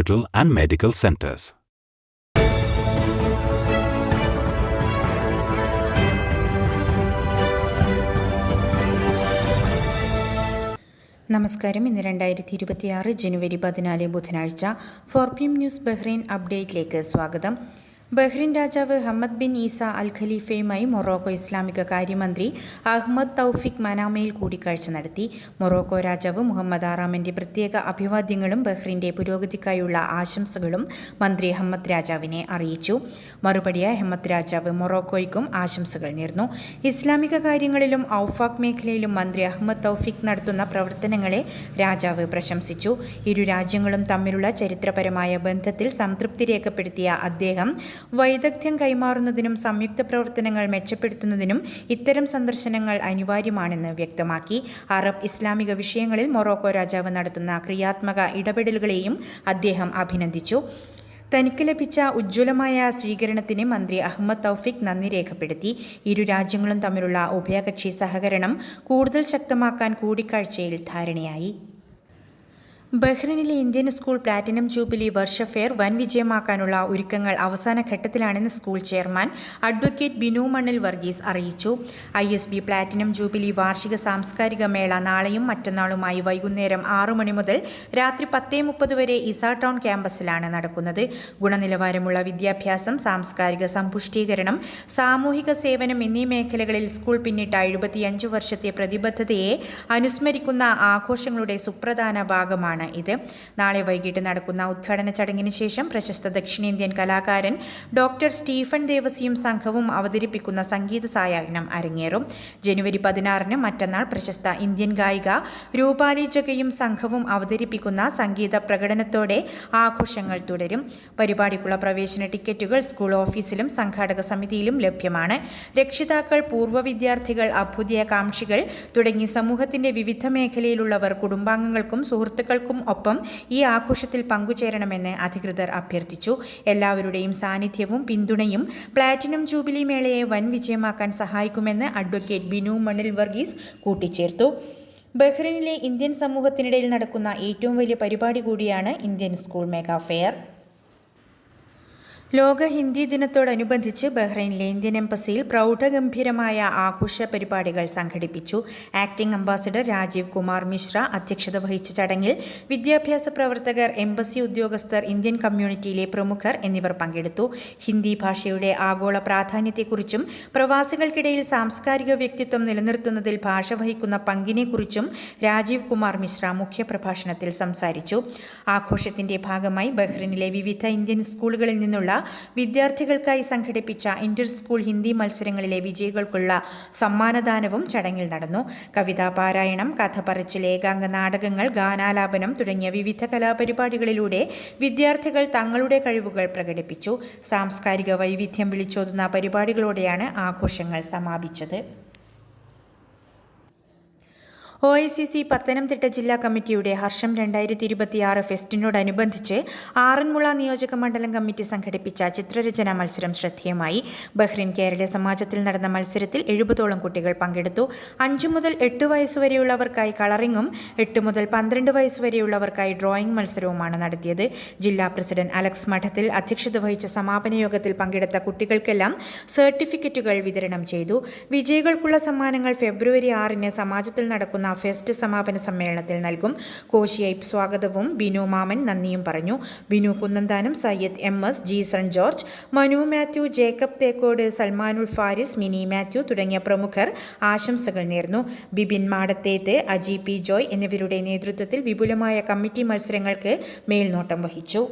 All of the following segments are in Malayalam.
hospital and medical centers. നമസ്കാരം ഇന്ന് രണ്ടായിരത്തി ഇരുപത്തിയാറ് ജനുവരി പതിനാല് ബുധനാഴ്ച four P M news Bahrain അപ്ഡേറ്റിലേക്ക് സ്വാഗതം ബഹ്റിൻ രാജാവ് ഹമ്മദ് ബിൻ ഈസ അൽ ഖലീഫയുമായി മൊറോക്കോ ഇസ്ലാമിക കാര്യമന്ത്രി അഹമ്മദ് തൗഫിക് മനാമയിൽ കൂടിക്കാഴ്ച നടത്തി. മൊറോക്കോ രാജാവ് മുഹമ്മദ് ആറാമിന്റെ പ്രത്യേക അഭിവാദ്യങ്ങളും ബഹ്റിന്റെ പുരോഗതിക്കായുള്ള ആശംസകളും മന്ത്രി അഹമ്മദ് രാജാവിനെ അറിയിച്ചു. മറുപടിയായി അഹമ്മദ് രാജാവ് മൊറോക്കോയ്ക്കും ആശംസകൾ നേർന്നു. ഇസ്ലാമിക കാര്യങ്ങളിലും ഔഫാഖ് മേഖലയിലും മന്ത്രി അഹമ്മദ് തൗഫിക് നടത്തുന്ന പ്രവർത്തനങ്ങളെ രാജാവ് പ്രശംസിച്ചു. ഇരു രാജ്യങ്ങളും തമ്മിലുള്ള ചരിത്രപരമായ ബന്ധത്തിൽ സംതൃപ്തി രേഖപ്പെടുത്തിയ അദ്ദേഹം വൈദഗ്ധ്യം കൈമാറുന്നതിനും സംയുക്ത പ്രവർത്തനങ്ങൾ മെച്ചപ്പെടുത്തുന്നതിനും ഇത്തരം സന്ദർശനങ്ങൾ അനിവാര്യമാണെന്ന് വ്യക്തമാക്കി. അറബ് ഇസ്ലാമിക വിഷയങ്ങളിൽ മൊറോക്കോ രാജാവ് നടത്തുന്ന ക്രിയാത്മക ഇടപെടലുകളെയും അദ്ദേഹം അഭിനന്ദിച്ചു. തനിക്ക് ലഭിച്ച ഉജ്ജ്വലമായ സ്വീകരണത്തിന് മന്ത്രി അഹമ്മദ് തൗഫിക് നന്ദി രേഖപ്പെടുത്തി. ഇരു രാജ്യങ്ങളും തമ്മിലുള്ള ഉഭയകക്ഷി സഹകരണം കൂടുതൽ ശക്തമാക്കാൻ കൂടിക്കാഴ്ചയിൽ ധാരണയായി. ബഹ്റിനിലെ ഇന്ത്യൻ സ്കൂൾ പ്ലാറ്റിനം ജൂബിലി വർഷ ഫെയർ വൻ വിജയമാക്കാനുള്ള ഒരുക്കങ്ങൾ അവസാന ഘട്ടത്തിലാണെന്ന് school chairman advocate Binu Mannil Varghese അറിയിച്ചു. I S B platinum jubilee വാർഷിക സാംസ്കാരിക മേള നാളെയും മറ്റന്നാളുമായി വൈകുന്നേരം ആറു മണി മുതൽ രാത്രി പത്തേ മുപ്പത് വരെ ഇസാ ടൗൺ ക്യാമ്പസിലാണ് നടക്കുന്നത്. ഗുണനിലവാരമുള്ള വിദ്യാഭ്യാസം സാംസ്കാരിക സമ്പുഷ്ടീകരണം സാമൂഹിക സേവനം എന്നീ മേഖലകളിൽ സ്കൂൾ പിന്നിട്ട എഴുപത്തിയഞ്ച് വർഷത്തെ പ്രതിബദ്ധതയെ അനുസ്മരിക്കുന്ന ആഘോഷങ്ങളുടെ സുപ്രധാന ഭാഗമാണ്. ഇത്. നാളെ വൈകിട്ട് നടക്കുന്ന ഉദ്ഘാടന ചടങ്ങിന് ശേഷം പ്രശസ്ത ദക്ഷിണേന്ത്യൻ കലാകാരൻ ഡോക്ടർ സ്റ്റീഫൻ ദേവസിയും സംഘവും അവതരിപ്പിക്കുന്ന സംഗീത സായാഹ്നം അരങ്ങേറും. ജനുവരി പതിനാറിന് മറ്റന്നാൾ പ്രശസ്ത ഇന്ത്യൻ ഗായിക രൂപാലി ജഗയും സംഘവും അവതരിപ്പിക്കുന്ന സംഗീത പ്രകടനത്തോടെ ആഘോഷങ്ങൾ തുടരും. പരിപാടിക്കുള്ള പ്രവേശന ടിക്കറ്റുകൾ സ്കൂൾ ഓഫീസിലും സംഘാടക സമിതിയിലും ലഭ്യമാണ്. രക്ഷിതാക്കൾ പൂർവ വിദ്യാർത്ഥികൾ അഭ്യുദയകാംക്ഷികൾ തുടങ്ങി സമൂഹത്തിന്റെ വിവിധ മേഖലയിലുള്ളവർ കുടുംബാംഗങ്ങൾക്കും സുഹൃത്തുക്കൾക്കും ഒപ്പം ഈ ആഘോഷത്തിൽ പങ്കുചേരണമെന്ന് അധികൃതർ അഭ്യർത്ഥിച്ചു. എല്ലാവരുടെയും സാന്നിധ്യവും പിന്തുണയും പ്ലാറ്റിനം ജൂബിലി മേളയെ വൻ വിജയമാക്കാൻ സഹായിക്കുമെന്ന് അഡ്വക്കേറ്റ് ബിനു മണിൽ വർഗീസ് കൂട്ടിച്ചേർത്തു. ബഹ്റിനിലെ ഇന്ത്യൻ സമൂഹത്തിനിടയിൽ നടക്കുന്ന ഏറ്റവും വലിയ പരിപാടി കൂടിയാണ് ഇന്ത്യൻ സ്കൂൾ മെഗാ ഫെയർ ലോക ഹിന്ദി ദിനത്തോടനുബന്ധിച്ച് ബഹ്റൈനിലെ ഇന്ത്യൻ എംബസിയിൽ പ്രൗഢഗംഭീരമായ ആഘോഷ പരിപാടികൾ സംഘടിപ്പിച്ചു. ആക്ടിംഗ് അംബാസിഡർ രാജീവ് കുമാർ മിശ്ര അധ്യക്ഷത വഹിച്ച ചടങ്ങിൽ വിദ്യാഭ്യാസ പ്രവർത്തകർ എംബസി ഉദ്യോഗസ്ഥർ ഇന്ത്യൻ കമ്മ്യൂണിറ്റിയിലെ പ്രമുഖർ എന്നിവർ പങ്കെടുത്തു. ഹിന്ദി ഭാഷയുടെ ആഗോള പ്രാധാന്യത്തെക്കുറിച്ചും പ്രവാസികൾക്കിടയിൽ സാംസ്കാരിക വ്യക്തിത്വം നിലനിർത്തുന്നതിൽ ഭാഷ വഹിക്കുന്ന പങ്കിനെക്കുറിച്ചും രാജീവ് കുമാർ മിശ്ര മുഖ്യപ്രഭാഷണത്തിൽ സംസാരിച്ചു. ആഘോഷത്തിന്റെ ഭാഗമായി ബഹ്റിനിലെ വിവിധ ഇന്ത്യൻ സ്കൂളുകളിൽ നിന്നുള്ള വിദ്യാർത്ഥികൾക്കായി സംഘടിപ്പിച്ച ഇന്റർ സ്കൂൾ ഹിന്ദി മത്സരങ്ങളിലെ വിജയികൾക്കുള്ള സമ്മാനദാനവും ചടങ്ങിൽ നടന്നു. കവിതാ പാരായണം കഥ പറച്ചിൽ ഏകാംഗ നാടകങ്ങൾ ഗാനാലാപനം തുടങ്ങിയ വിവിധ കലാപരിപാടികളിലൂടെ വിദ്യാർത്ഥികൾ തങ്ങളുടെ കഴിവുകൾ പ്രകടിപ്പിച്ചു. സാംസ്കാരിക വൈവിധ്യം വിളിച്ചോതുന്ന പരിപാടികളോടെയാണ് ആഘോഷങ്ങൾ സമാപിച്ചത്. O I C C Pathanamthitta ജില്ലാ കമ്മിറ്റിയുടെ ഹർഷം രണ്ടായിരത്തി ഇരുപത്തിയാറ് ഫെസ്റ്റിനോടനുബന്ധിച്ച് ആറന്മുള നിയോജക മണ്ഡലം കമ്മിറ്റി സംഘടിപ്പിച്ച ചിത്രരചന മത്സരം ശ്രദ്ധേയമായി. ബഹ്റിൻ കേരള സമാജത്തിൽ നടന്ന മത്സരത്തിൽ എഴുപതോളം കുട്ടികൾ പങ്കെടുത്തു. അഞ്ചു മുതൽ എട്ട് വയസ്സുവരെയുള്ളവർക്കായി കളറിംഗും എട്ട് മുതൽ പന്ത്രണ്ട് വയസ്സുവരെയുള്ളവർക്കായി ഡ്രോയിംഗ് മത്സരവുമാണ് നടത്തിയത്. ജില്ലാ പ്രസിഡന്റ് അലക്സ് മഠത്തിൽ അധ്യക്ഷത വഹിച്ച സമാപന യോഗത്തിൽ പങ്കെടുത്ത കുട്ടികൾക്കെല്ലാം സർട്ടിഫിക്കറ്റുകൾ വിതരണം ചെയ്തു. വിജയികൾക്കുള്ള സമ്മാനങ്ങൾ ഫെബ്രുവരി ആറിന് സമാജത്തിൽ നടക്കുന്ന ഫെസ്റ്റ് സമാപന സമ്മേളനത്തിൽ നൽകും. കോശിയൈപ്പ് സ്വാഗതവും ബിനു മാമൻ നന്ദിയും പറഞ്ഞു. Binu Kunnanthanam Syed M S G sun George Manu Mathew Jacob Thekkode Salmanul Faris Mini Mathew തുടങ്ങിയ പ്രമുഖർ ആശംസകൾ നേർന്നു. ബിബിൻ മാടത്തേത്ത് അജി പി ജോയ് എന്നിവരുടെ നേതൃത്വത്തിൽ വിപുലമായ കമ്മിറ്റി മത്സരങ്ങൾക്ക് മേൽനോട്ടം വഹിച്ചു.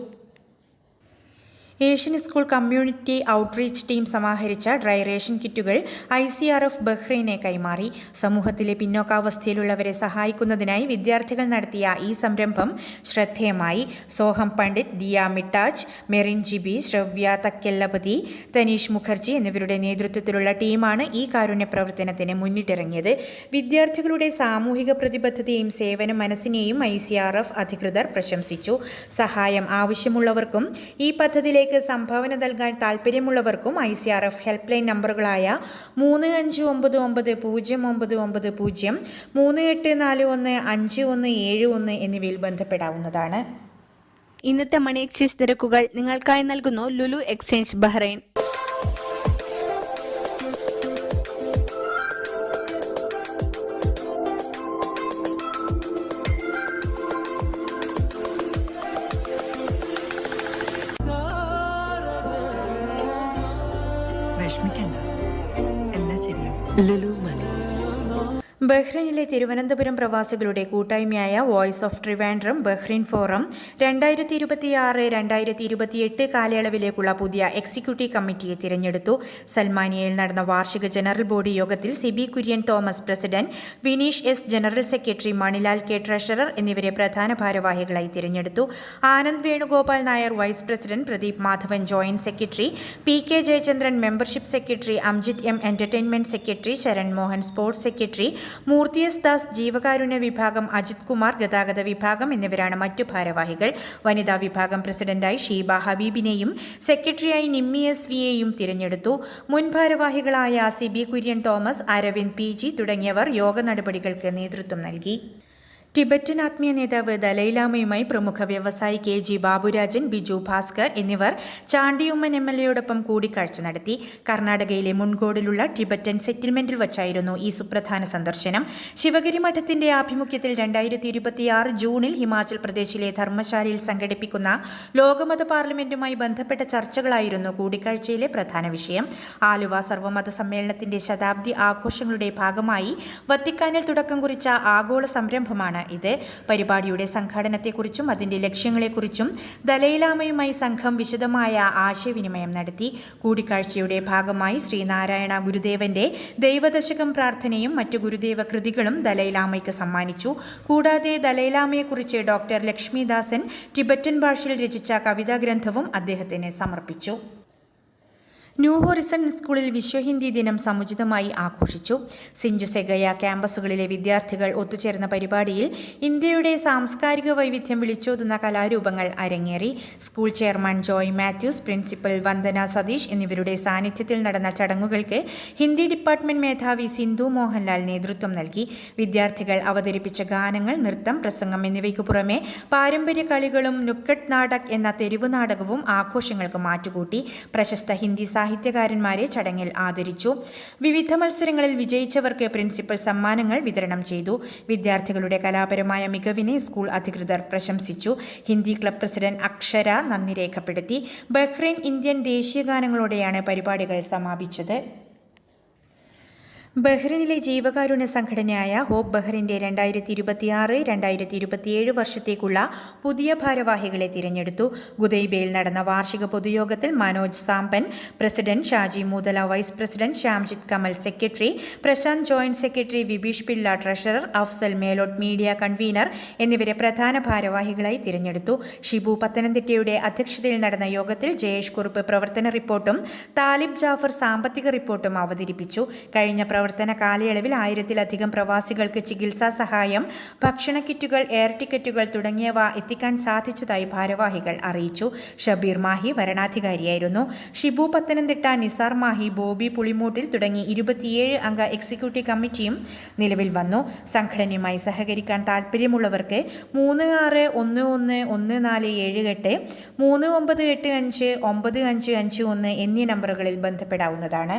Asian school community outreach team സമാഹരിച്ച dry ration കിറ്റുകൾ ഐ സി ആർ എഫ് ബഹ്റൈനെ കൈമാറി. സമൂഹത്തിലെ പിന്നോക്കാവസ്ഥയിലുള്ളവരെ സഹായിക്കുന്നതിനായി വിദ്യാർത്ഥികൾ നടത്തിയ ഈ സംരംഭം ശ്രദ്ധേയമായി. സോഹം പണ്ഡിറ്റ് ദിയ മിട്ടാജ് മെറിൻ ജിബി ശ്രവ്യ തക്കെല്ലപതി തനീഷ് മുഖർജി എന്നിവരുടെ നേതൃത്വത്തിലുള്ള ടീമാണ് ഈ കാരുണ്യ പ്രവർത്തനത്തിന് മുന്നിട്ടിറങ്ങിയത്. വിദ്യാർത്ഥികളുടെ സാമൂഹിക പ്രതിബദ്ധതയും സേവന മനസ്സിനെയും ഐ സി ആർ എഫ് അധികൃതർ പ്രശംസിച്ചു. സഹായം ആവശ്യമുള്ളവർക്കും ഈ പദ്ധതിയിലേക്ക് സംഭാവന നൽകാൻ താൽപ്പര്യമുള്ളവർക്കും I C R F help line നമ്പറുകളായ മൂന്ന് അഞ്ച് ഒമ്പത് ഒമ്പത് പൂജ്യം ഒമ്പത് ഒമ്പത് പൂജ്യം മൂന്ന് എട്ട് നാല് ഒന്ന് അഞ്ച് ഒന്ന് ഏഴ് ഒന്ന് എന്നിവയിൽ ബന്ധപ്പെടാവുന്നതാണ്. ഇന്നത്തെ മണി എക്സ്ചേഞ്ച് നിരക്കുകൾ നിങ്ങൾക്കായി നൽകുന്നു ലുലു എക്സ്ചേഞ്ച് ബഹ്റൈൻ. ശരിയാവും ലുലു മണി ബഹ്റൈനിലെ തിരുവനന്തപുരം പ്രവാസികളുടെ കൂട്ടായ്മയായ voice of Trivandrum Bahrain forum രണ്ടായിരത്തി ഇരുപത്തിയാറ് രണ്ടായിരത്തി ഇരുപത്തിയെട്ട് കാലയളവിലേക്കുള്ള പുതിയ എക്സിക്യൂട്ടീവ് കമ്മിറ്റിയെ തിരഞ്ഞെടുത്തു. സൽമാനിയയിൽ നടന്ന വാർഷിക ജനറൽ ബോഡി യോഗത്തിൽ Sibi Kurian Thomas president Vineesh S general secretary Manilal K treasurer എന്നിവരെ പ്രധാന ഭാരവാഹികളായി തിരഞ്ഞെടുത്തു. Anand Venugopal Nair vice president Pradeep Madhavan joint secretary P K Jayachandran membership secretary Amjith M entertainment secretary Sharan Mohan sports secretary Murthyas Das ജീവകാരുണ്യ വിഭാഗം അജിത് കുമാർ ഗതാഗത വിഭാഗം എന്നിവരാണ് മറ്റു ഭാരവാഹികൾ. വനിതാ വിഭാഗം പ്രസിഡന്റായി ഷീബ ഹബീബിനെയും സെക്രട്ടറിയായി നിമ്മി എസ് വിയെയും തിരഞ്ഞെടുത്തു. മുൻ ഭാരവാഹികളായ C B Kurian Thomas Aravind P G തുടങ്ങിയവർ യോഗ നടപടികൾക്ക് നേതൃത്വം നൽകി. ടിബറ്റൻ ആത്മീയ നേതാവ് ദലൈലാമയുമായി പ്രമുഖ വ്യവസായി കെ ജി ബാബുരാജൻ ബിജു ഭാസ്കർ എന്നിവർ ചാണ്ടിയുമ്മൻ എം എൽ എയോടൊപ്പം കൂടിക്കാഴ്ച നടത്തി. കർണാടകയിലെ മുൻകോടിലുള്ള ടിബറ്റൻ സെറ്റിൽമെന്റിൽ വച്ചായിരുന്നു ഈ സുപ്രധാന സന്ദർശനം. ശിവഗിരി മഠത്തിന്റെ ആഭിമുഖ്യത്തിൽ രണ്ടായിരത്തി ഇരുപത്തിയാറ് ജൂണിൽ ഹിമാചൽ പ്രദേശിലെ ധർമ്മശാലയിൽ സംഘടിപ്പിക്കുന്ന ലോകമത പാർലമെന്റുമായി ബന്ധപ്പെട്ട ചർച്ചകളായിരുന്നു കൂടിക്കാഴ്ചയിലെ പ്രധാന വിഷയം. ആലുവ സർവമത സമ്മേളനത്തിന്റെ ശതാബ്ദി ആഘോഷങ്ങളുടെ ഭാഗമായി വത്തിക്കാനിൽ തുടക്കം കുറിച്ച ആഗോള സംരംഭമാണ് ഇത്. പരിപാടിയുടെ സംഘാടനത്തെക്കുറിച്ചും അതിന്റെ ലക്ഷ്യങ്ങളെക്കുറിച്ചും ദലൈലാമയുമായി സംഘം വിശദമായ ആശയവിനിമയം നടത്തി. കൂടിക്കാഴ്ചയുടെ ഭാഗമായി ശ്രീനാരായണ ഗുരുദേവന്റെ ദൈവദശകം പ്രാർത്ഥനയും മറ്റു ഗുരുദേവ കൃതികളും ദലൈലാമയ്ക്ക് സമ്മാനിച്ചു. കൂടാതെ ദലൈലാമയെക്കുറിച്ച് ഡോക്ടർ ലക്ഷ്മിദാസൻ ടിബറ്റൻ ഭാഷയിൽ രചിച്ച കവിതാ ഗ്രന്ഥവും അദ്ദേഹത്തിന് സമർപ്പിച്ചു. ന്യൂ ഹോറിസൺ സ്കൂളിൽ വിശ്വ ഹിന്ദി ദിനം സമുചിതമായി ആഘോഷിച്ചു. സിഞ്ചുസെഗയ ക്യാമ്പസുകളിലെ വിദ്യാർത്ഥികൾ ഒത്തുചേർന്ന പരിപാടിയിൽ ഇന്ത്യയുടെ സാംസ്കാരിക വൈവിധ്യം വിളിച്ചോതുന്ന കലാരൂപങ്ങൾ അരങ്ങേറി. School chairman Joy Mathews principal Vandana Satheesh എന്നിവരുടെ സാന്നിധ്യത്തിൽ നടന്ന ചടങ്ങുകൾക്ക് ഹിന്ദി ഡിപ്പാർട്ട്മെന്റ് മേധാവി സിന്ധു മോഹൻലാൽ നേതൃത്വം നൽകി. വിദ്യാർത്ഥികൾ അവതരിപ്പിച്ച ഗാനങ്ങൾ നൃത്തം പ്രസംഗം എന്നിവയ്ക്കു പുറമെ പാരമ്പര്യ കളികളും നുക്കട്ട് നാടക് എന്ന തെരുവ് നാടകവും ആഘോഷങ്ങൾക്ക് മാറ്റുകൂട്ടി. പ്രശസ്ത ഹിന്ദി സാഹിത്യകാരന്മാരെ ചടങ്ങിൽ ആദരിച്ചു. വിവിധ മത്സരങ്ങളിൽ വിജയിച്ചവർക്ക് പ്രിൻസിപ്പൽ സമ്മാനങ്ങൾ വിതരണം ചെയ്തു. വിദ്യാർത്ഥികളുടെ കലാപരമായ മികവിനെ സ്കൂൾ അധികൃതർ പ്രശംസിച്ചു. ഹിന്ദി ക്ലബ് പ്രസിഡന്റ് അക്ഷര നന്ദി രേഖപ്പെടുത്തി. ബഹ്റൈൻ ഇന്ത്യൻ ദേശീയ ഗാനങ്ങളോടെയാണ് പരിപാടികൾ സമാപിച്ചത്. ബഹ്റിനിലെ ജീവകാരുണ്യ സംഘടനയായ ഹോപ്പ് ബഹ്റിന്റെ രണ്ടായിരത്തി ഇരുപത്തിയാറ് രണ്ടായിരത്തി ഇരുപത്തിയേഴ് വർഷത്തേക്കുള്ള പുതിയ ഭാരവാഹികളെ തിരഞ്ഞെടുത്തു. ഗുദൈബയിൽ നടന്ന വാർഷിക പൊതുയോഗത്തിൽ Manoj Samban president Shaji Moothala vice president Shyamjith Kamal secretary Prasanth joint secretary Vibeesh Pillai treasurer Afsal Melott media convener എന്നിവരെ പ്രധാന ഭാരവാഹികളായി തിരഞ്ഞെടുത്തു. ഷിബു പത്തനംതിട്ടയുടെ അധ്യക്ഷതയിൽ നടന്ന യോഗത്തിൽ ജയേഷ് കുറുപ്പ് പ്രവർത്തന റിപ്പോർട്ടും താലിബ് ജാഫർ സാമ്പത്തിക റിപ്പോർട്ടും അവതരിപ്പിച്ചു. കഴിഞ്ഞ പ്രവർത്തന കാലയളവിൽ ആയിരത്തിലധികം പ്രവാസികൾക്ക് ചികിത്സാ സഹായം ഭക്ഷണ കിറ്റുകൾ എയർ ടിക്കറ്റുകൾ തുടങ്ങിയവ എത്തിക്കാൻ സാധിച്ചതായി ഭാരവാഹികൾ അറിയിച്ചു. ഷബീർ മാഹി വരണാധികാരിയായിരുന്നു. ഷിബു പത്തനംതിട്ട നിസാർ മാഹി ബോബി പുളിമൂട്ടിൽ തുടങ്ങി ഇരുപത്തിയേഴ് അംഗ എക്സിക്യൂട്ടീവ് കമ്മിറ്റിയും നിലവിൽ വന്നു. സംഘടനയുമായി സഹകരിക്കാൻ താൽപ്പര്യമുള്ളവർക്ക് മൂന്ന് ആറ് ഒന്ന് ഒന്ന് ഒന്ന് നാല് ഏഴ് എട്ട് മൂന്ന് ഒമ്പത് എട്ട് അഞ്ച് ഒമ്പത് അഞ്ച് അഞ്ച് ഒന്ന് എന്നീ നമ്പറുകളിൽ ബന്ധപ്പെടാവുന്നതാണ്.